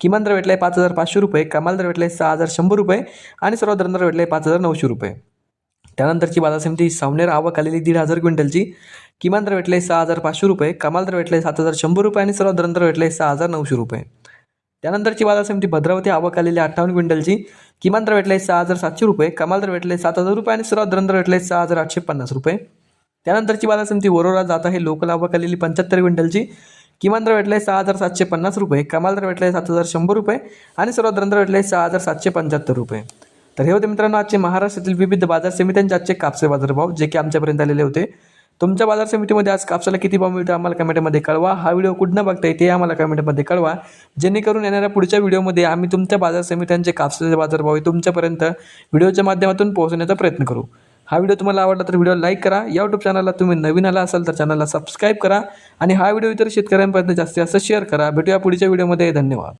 किमान दर भेटला आहे पाच हजार पाचशे रुपये कमाल दर भेटला आहे सहा हजार शंभर रुपये आणि सर्वात दर भेटला आहे पाच हजार नऊशे रुपये. त्यानंतरची बाजार समिती सावनेर आवक आलेली दीड हजार क्विंटलची. किमान दर भेटले सहा हजार पाचशे रुपये कमाल दर भेटले सात हजार शंभर रुपये आणि सर्वात दर भेटले सहा हजार नऊशे रुपये. त्यानंतरची बाजार समिती भद्रावती आवक आलेली अठ्ठावन्न क्विंटलची. किमान दर भेटले सहा हजार सातशे रुपये कमाल दर भेटले सात हजार रुपये आणि सर्वात दर भेटले सहा हजार आठशे पन्नास रुपये. त्यानंतरची बाजार समिती वरोरा जात आहे लोकल आवक आलेली पंच्याहत्तर क्विंटलची. किमान दर भेटले सहा हजार सातशे पन्नास रुपये कमाल दर आहे सात हजार शंभर रुपये आणि सर्वात दर भेटले सहा हजार सातशे पंच्याहत्तर रुपये. तर हे होते मित्रांनो आजचे महाराष्ट्रातील विविध बाजार समित्यांचे आजचे कापसे बाजारभाव जे की आमच्यापर्यंत आलेले होते. तुमच्या बाजार समितीमध्ये आज कापसाला किती भाव मिळतो आम्हाला कमेंटमध्ये कळवा. हा व्हिडिओ कुठनं बघता येते आम्हाला कमेंटमध्ये कळवा. जेणेकरून येणाऱ्या पुढच्या व्हिडिओमध्ये आम्ही तुमच्या बाजार समित्यांचे कापसाचे बाजारभाव हे तुमच्यापर्यंत व्हिडिओच्या माध्यमातून पोहोचण्याचा प्रयत्न करू. हा व्हिडिओ तुम्हाला आवडला तर व्हिडिओ लाईक करा. या यूट्यूब चॅनलला तुम्ही नवीन आला असाल तर चॅनलला सबस्क्राईब करा. आणि हा व्हिडिओ इतर शेतकऱ्यांपर्यंत जास्तीत जास्त शेअर करा. भेटूया पुढच्या व्हिडिओमध्ये धन्यवाद.